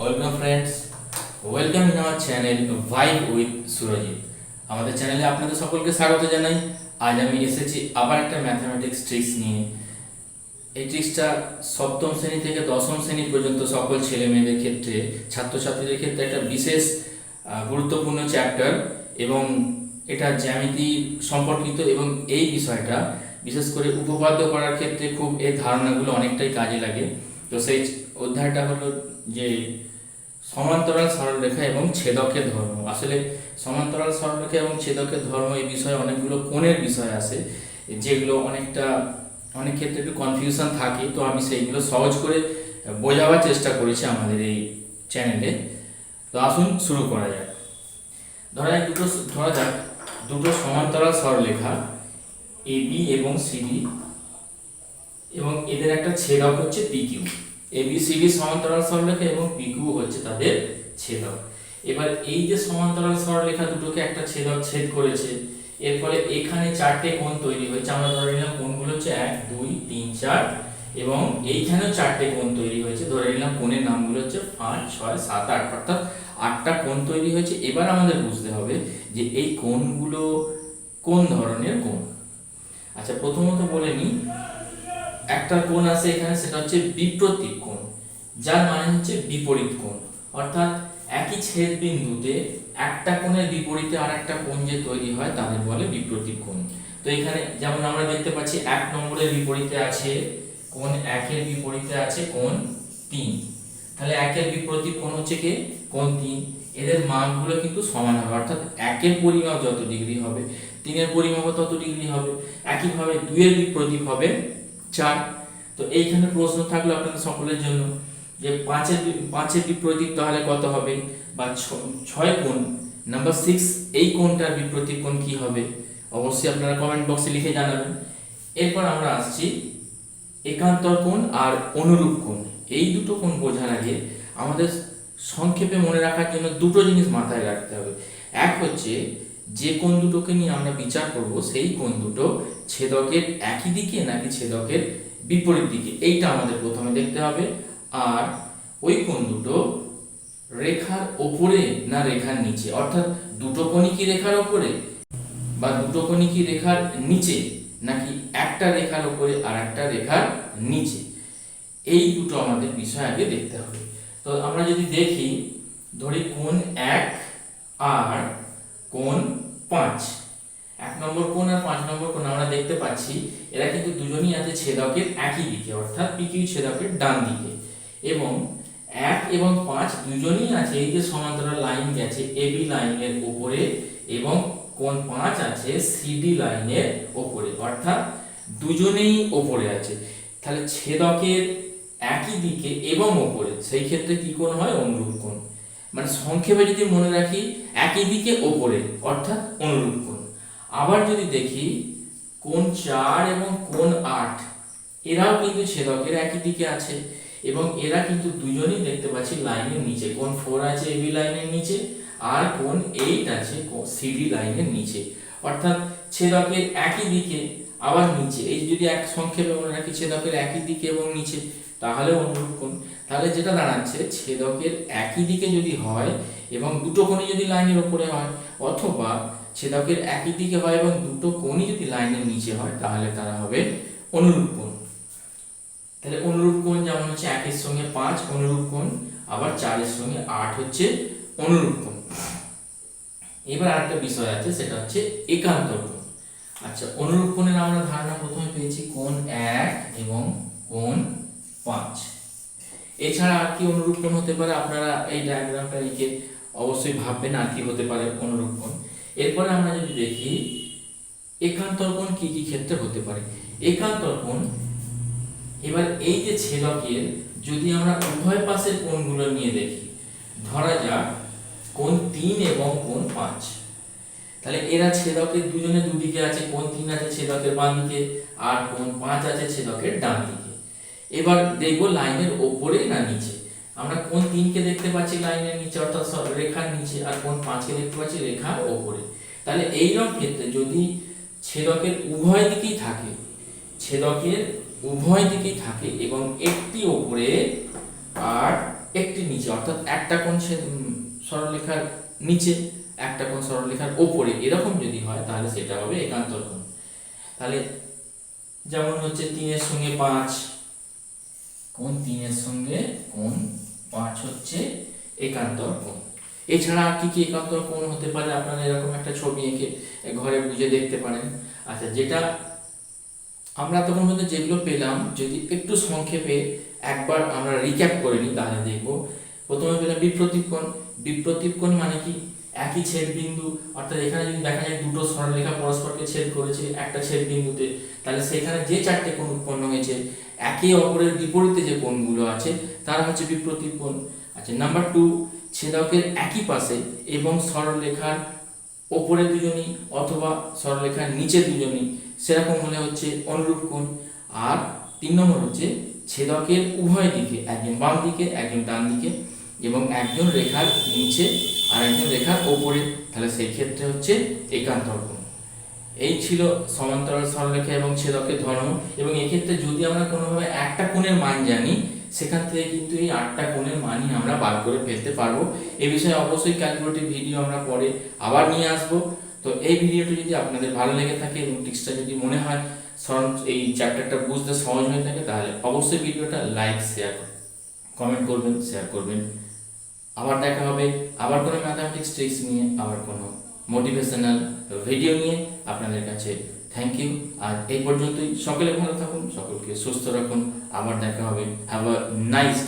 Welcome friends welcome in our channel vibe with Surajit আমাদের চ্যানেলে আপনাদের সকলকে স্বাগত জানাই। আজ আমি এসেছি আবার একটা ম্যাথমেটিক্স ট্রিক্স নিয়ে। এই ট্রিক্সটা সপ্তম শ্রেণি থেকে দশম শ্রেণি পর্যন্ত সকল ছেলে মেয়েদের ক্ষেত্রে, ছাত্রছাত্রীদের ক্ষেত্রে একটা বিশেষ গুরুত্বপূর্ণ চ্যাপ্টার এবং এটা জ্যামিতি সম্পর্কিত এবং এই বিষয়টা বিশেষ করে উপপাদ্য করার ক্ষেত্রে খুব এই ধারণাগুলো অনেকটাই কাজে লাগে। তো সেই অধ্যায়টা হলো যে সমান্তরাল সরলরেখা এবং ছেদকের ধর্ম। আসলে সমান্তরাল সরলরেখা এবং ছেদকের ধর্ম এই বিষয়ে অনেকগুলো কোণের বিষয় আছে, যেগুলো অনেকটা, অনেক ক্ষেত্রে একটু কনফিউশন থাকে, তো আমি সেইগুলো সহজ করে বোঝাবার চেষ্টা করেছি আমাদের এই চ্যানেলে তো আসুন শুরু করা যাক। ধরা যাক দুটো, ধরা যাক দুটো সমান্তরাল সরলরেখা এবি এবং সিডি এবং এদের একটা ছেদক হচ্ছে পিকিউ এবিসিডি সমান্তরাল সরলরেখা এবং পিকিউ হচ্ছে তাদের ছেদক। এবার এই যে সমান্তরাল সরলরেখা দুটোকে একটা ছেদক ছেদ করেছে, এর ফলে এখানে চারটে কোণ তৈরি হয়েছে। আমরা ধরে নিলাম কোণগুলো হচ্ছে এক, দুই, তিন, চার এবং এইখানেও চারটে কোণ তৈরি হয়েছে। ধরে নিলাম কোণের নামগুলো হচ্ছে পাঁচ, ছয়, সাত, আট। অর্থাৎ আটটা কোণ তৈরি হয়েছে। এবার আমাদের বুঝতে হবে যে এই কোণগুলো কোন ধরনের কোণ? আচ্ছা প্রথমত বলে নিই একটা কোণ আছে এখানে, সেটা হচ্ছে বিপ্রতীক কোণ, যার মানে হচ্ছে বিপরীত কোণ। অর্থাৎ একই ছেদ বিন্দুতে একটা কোণের বিপরীতে আর একটা কোণ যে তৈরি হয় তাদের বলে বিপ্রতীক কোণ। তো এখানে যেমন আমরা দেখতে পাচ্ছি, এক নম্বরের বিপরীতে আছে কোণ, একের বিপরীতে আছে কোণ তিন। তাহলে একের বিপরীত কোণ হচ্ছে কি? কোণ তিন। এদের মানগুলো কিন্তু সমান হবে, অর্থাৎ একের পরিমাপ যত ডিগ্রি হবে, তিনের পরিমাপ তত ডিগ্রি হবে। একইভাবে দুইয়ের বিপরীত হবে চার। তো এইখানে প্রশ্ন থাকল আপনাদের সকলের জন্য যে পাঁচের পাঁচের বিপরীত তাহলে কত হবে? বা ছয় কোণ নাম্বার সিক্স এই কোণটার বিপরীত কোণ কি হবে? অবশ্যই আপনারা কমেন্ট বক্সে লিখে জানাবেন। এরপর আমরা আসছি একান্তর কোণ আর অনুরূপ কোণ। এই দুটো কোণ বোঝার আগে আমাদের সংক্ষেপে মনে রাখার জন্য দুটো জিনিস মাথায় রাখতে হবে। এক হচ্ছে যে কোন দুটোকে নিয়ে আমরা বিচার করব, সেই কোন দুটো ছেদকের একই দিকে নাকি ছেদকের বিপরীত দিকে? এইটা আমাদের প্রথমে দেখতে হবে। আর ওই কোন দুটো রেখার ওপরে না রেখার নিচে? অর্থাৎ দুটো কোণই কি রেখার ওপরে? বা দুটো কোণই কি রেখার নিচে? নাকি একটা রেখার ওপরে আর একটা রেখার নিচে? এই দুটো আমাদের বিষয় আগে দেখতে হবে। তো আমরা যদি দেখি, ধরি কোণ এক আর কোণ পাঁচ। এক নম্বর কোণ আর পাঁচ নম্বর কোণ আমরা দেখতে পাচ্ছি, এরা কিন্তু দুজনই আছে ছেদকের একই দিকে, অর্থাৎ পিকিউ ছেদকের ডান দিকে। এবং এক এবং পাঁচ দুজনই আছে, এই যে সমান্তরাল লাইন গেছে এবি লাইনের উপরে এবং কোণ পাঁচ আছে সিডি লাইনের ওপরে অর্থাৎ দুজনেই ওপরে আছে। তাহলে ছেদকের একই দিকে এবং ওপরে সেই ক্ষেত্রে কি কোণ হয়? অনুরূপ কোণ। মানে সংক্ষেপে যদি মনে রাখি, একই দিকে ওপরে, অর্থাৎ অনুরূপ কোণ। আবার যদি দেখি, কোণ চার এবং কোণ আট, এরাও কিন্তু ছেদকের একই দিকে আছে এবং এরা কিন্তু দুজনেই দেখতে পাচ্ছি লাইনের নিচে। কোন ফোর আছে এবি লাইনের নিচে, আর কোন এইট আছে সিডি লাইনের নিচে। অর্থাৎ ছেদকের একই দিকে, আবার নিচে। এই যদি এক সংক্ষেপে মনে রাখি, ছেদকের একই দিকে এবং নিচে তাহলে অনুরূপ কোণ তাহলে যেটা দাঁড়াচ্ছে, ছেদকের একই দিকে যদি হয় এবং দুটো কোণই যদি লাইনের ওপরে হয়, অথবা ছেদকের একই দিকে হয় এবং দুটো কোণই যদি লাইনের নিচে হয়, তাহলে তারা হবে অনুরূপ কোণ। তাহলে অনুরূপ কোণ যেমন হচ্ছে একের সঙ্গে পাঁচ, অনুরূপ কোণ, আবার চারের সঙ্গে আট হচ্ছে অনুরূপ কোণ। এবার আরেকটা বিষয় আছে, সেটা হচ্ছে একান্তর কোণ। আচ্ছা অনুরূপ কোণের আমরা ধারণা প্রথমে পেয়েছি কোণ এক এবং কোণ পাঁচ। এছাড়া আর কি অনুরূপ হতে পারে? আপনারা এই ডায়াগ্রামটা লিখে অবশ্যই ভাববেন আর কি হতে পারে অনুরূপ এরপরে আমরা যদি দেখি একান্তর কোণ কি কি ক্ষেত্রে হতে পারে? একান্তর কোণ এবার এই যে ছেদকের যদি আমরা উভয় পাশের কোণগুলো নিয়ে দেখি, ধরা যাক কোণ তিন এবং কোণ পাঁচ। তাহলে এরা ছেদকের দুজনে দুদিকে আছে, কোণ তিন আছে ছেদকের বাম দিকে আর কোণ পাঁচ আছে ছেদকের ডান দিকে এবার দেখব লাইনের ওপরে না নিচে। আমরা কোন তিনকে দেখতে পাচ্ছি লাইনের নিচে, অর্থাৎ সব- রেখার নিচে, আর কোন পাঁচকে দেখতে পাচ্ছি রেখার ওপরে। তাহলে এইরকম ক্ষেত্রে যদি ছেদকের উভয় দিকেই থাকে, ছেদকের উভয় দিকেই থাকে এবং একটি ওপরে আর একটি নিচে, অর্থাৎ একটা কোন সরলরেখার নিচে, একটা কোন সরলরেখার ওপরে, এরকম যদি হয়, তাহলে সেটা হবে একান্তর কোণ। তাহলে যেমন হচ্ছে তিনের সঙ্গে পাঁচ কোণ তিনের সঙ্গে কোণ পাঁচ হচ্ছে একান্তর কোণ এছাড়া আর কি কি একান্তর কোণ হতে পারে? আপনারা এরকম একটা ছবি এঁকে ঘরে বুঝে দেখতে পারেন। আচ্ছা যেটা আমরা তখন মধ্যে যেগুলো পেলাম, যদি একটু সংক্ষেপে একবার আমরা রিক্যাপ করে নিই, তাহলে দেখব। প্রথমে পেলাম বিপ্রতীপ কোণ। বিপ্রতীপ কোণ মানে কি? একই ছেদ বিন্দু অর্থাৎ এখানে যদি দেখা যায় দুটো সরলরেখা পরস্পরকে ছেদ করেছে একটা ছেদ বিন্দুতে তাহলে সেখানে যে চারটে কোণ উৎপন্ন হয়েছে একে অপরের বিপরীতে যে কোণগুলো আছে, তারা হচ্ছে বিপ্রতীপ কোণ। আচ্ছা নাম্বার টু ছেদকের একই পাশে এবং সরলরেখার ওপরে দুজনই অথবা সরলরেখার নিচে দুজনই সেরকম হলে হচ্ছে অনুরূপ কোণ। আর তিন নম্বর হচ্ছে ছেদকের উভয় দিকে, একজন বাম দিকে, একজন ডান দিকে এবং একজন রেখার নিচে আর একজন রেখার ওপরে, তাহলে সেই ক্ষেত্রে হচ্ছে একান্তর কোণ। এই ছিল সমান্তরাল সরলরেখা এবং ছেদকের ধর্ম। এবং এক্ষেত্রে যদি আমরা কোনোভাবে একটা কোণের মান জানি, সেখান থেকে কিন্তু এই আটটা কোণের মানই আমরা বার করে ফেলতে পারব। এ বিষয়ে অবশ্যই ক্যালকুলেটিভ ভিডিও আমরা পরে আবার নিয়ে আসব। তো এই ভিডিওটি যদি আপনাদের ভালো লেগে থাকে এবং টিক্সটা যদি মনে হয় এই চ্যাপ্টারটা বুঝতে সহজ হয়ে থাকে, তাহলে অবশ্যই ভিডিওটা লাইক শেয়ার কমেন্ট করবেন শেয়ার করবেন। আবার দেখা হবে, আবার কোনো ম্যাথামেটিক্স ট্রিক্স নিয়ে, আবার কোনো মোটিভেশনাল ভিডিও নিয়ে আপনাদের কাছে থ্যাংক ইউ আর এই পর্যন্তই। সকলে ভালো থাকুন, সকলকে সুস্থ রাখুন। আবার দেখা হবে। Have a nice